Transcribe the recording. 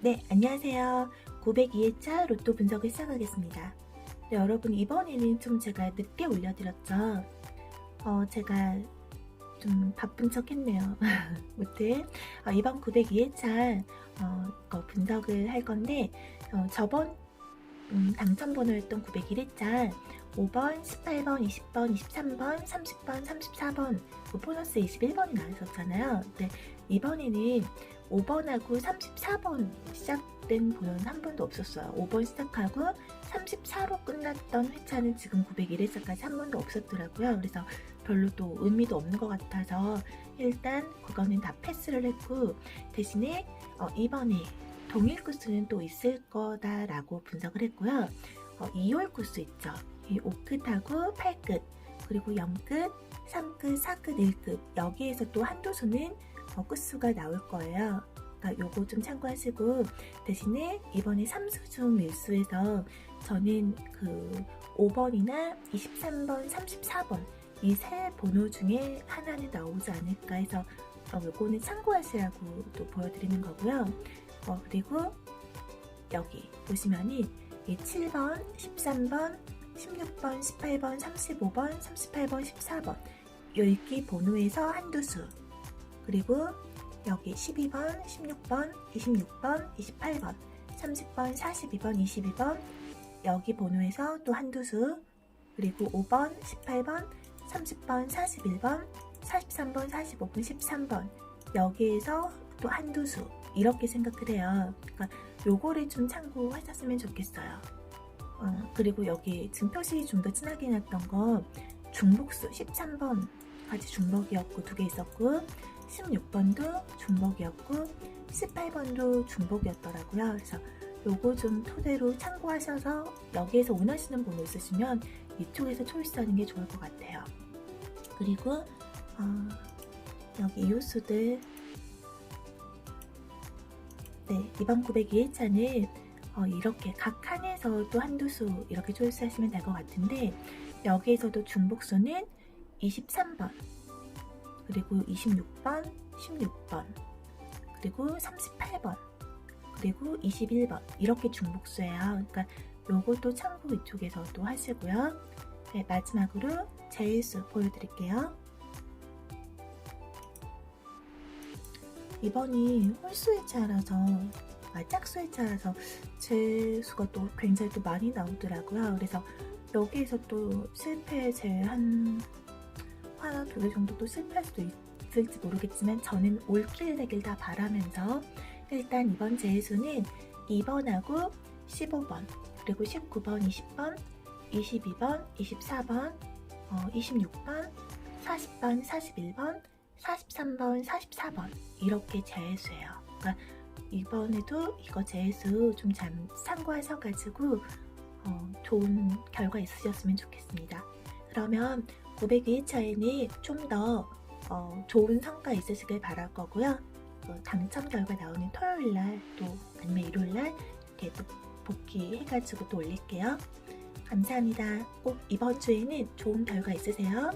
네, 안녕하세요. 902회차 로또 분석을 시작하겠습니다. 네, 여러분, 이번에는 좀 제가 늦게 올려드렸죠. 어, 제가 좀 바쁜 척 했네요. 무튼, 어, 이번 902회차 어, 거 분석을 할 건데, 어, 저번 음, 당첨 번호였던 901회차 5번, 18번, 20번, 23번, 30번, 34번, 그 보너스 21번이 나왔었잖아요. 근데 이번에는 5번하고 34번 시작된 번호는 한 번도 없었어요. 5번 시작하고 34로 끝났던 회차는 지금 901회차까지 한 번도 없었더라고요. 그래서 별로 또 의미도 없는 것 같아서 일단 그거는 다 패스를 했고 대신에 어, 이번에 동일 코스는 또 있을 거다라고 분석을 했고요. 어, 2월 코스 있죠. 이 5끝하고 8끝 그리고 0끝, 3끝, 4끝, 1끝 여기에서 또 한두 수는 어, 끝수가 나올 거예요. 그러니까 요거 좀 참고하시고 대신에 이번에 3수 중 밀수에서 저는 그 5번이나 23번, 34번 이 세 번호 중에 하나는 나오지 않을까 해서 어, 요거는 참고하시라고 또 보여드리는 거고요. 어, 그리고 여기 보시면은 이 7번, 13번, 16번, 18번, 35번, 38번, 14번. 10개 번호에서 한두 수. 그리고 여기 12번, 16번, 26번, 28번, 30번, 42번, 22번. 여기 번호에서 또 한두 수. 그리고 5번, 18번, 30번, 41번, 43번, 45번, 13번. 여기에서 또 한두 수. 이렇게 생각을 해요. 그러니까 요거를 좀 참고하셨으면 좋겠어요. 어, 그리고 여기 지금 표시 좀 더 진하게 해놨던 거 중복수 13번까지 중복이었고 두 개 있었고 16번도 중복이었고 18번도 중복이었더라고요. 그래서 요거 좀 토대로 참고하셔서 여기에서 원하시는 번호 있으시면 이쪽에서 초이스하는 게 좋을 것 같아요. 그리고 어, 여기 이웃수들 네, 이번 902회차는 어, 이렇게 각 칸에서 또 한두 수 이렇게 초이스하시면 될 것 같은데 여기에서도 중복수는 23번 그리고 26번, 16번 그리고 38번 그리고 21번 이렇게 중복수예요. 그러니까 요것도 참고 이쪽에서도 하시고요. 네, 마지막으로 제일수 보여드릴게요. 이번이 홀수일차라서 아, 짝수일차라서 제 수가 또 굉장히 또 많이 나오더라고요. 그래서 여기에서 또 실패 제한 하나 두 개 정도 또 실패할 수도 있을지 모르겠지만 저는 올킬 되길 다 바라면서 일단 이번 제수는 2번하고 15번 그리고 19번, 20번, 22번, 24번, 어, 26번, 40번, 41번, 43번, 44번 이렇게 제수예요. 그러니까 이번에도 이거 제수 좀잘 참고하셔 가지고 어, 좋은 결과 있으셨으면 좋겠습니다. 그러면 902회차에는 좀더 어, 좋은 성과 있으시길 바랄 거고요. 어, 당첨 결과 나오는 토요일 날 또 아니면 일요일 날 이렇게 또 복귀해가지고 또 올릴게요. 감사합니다. 꼭 이번 주에는 좋은 결과 있으세요.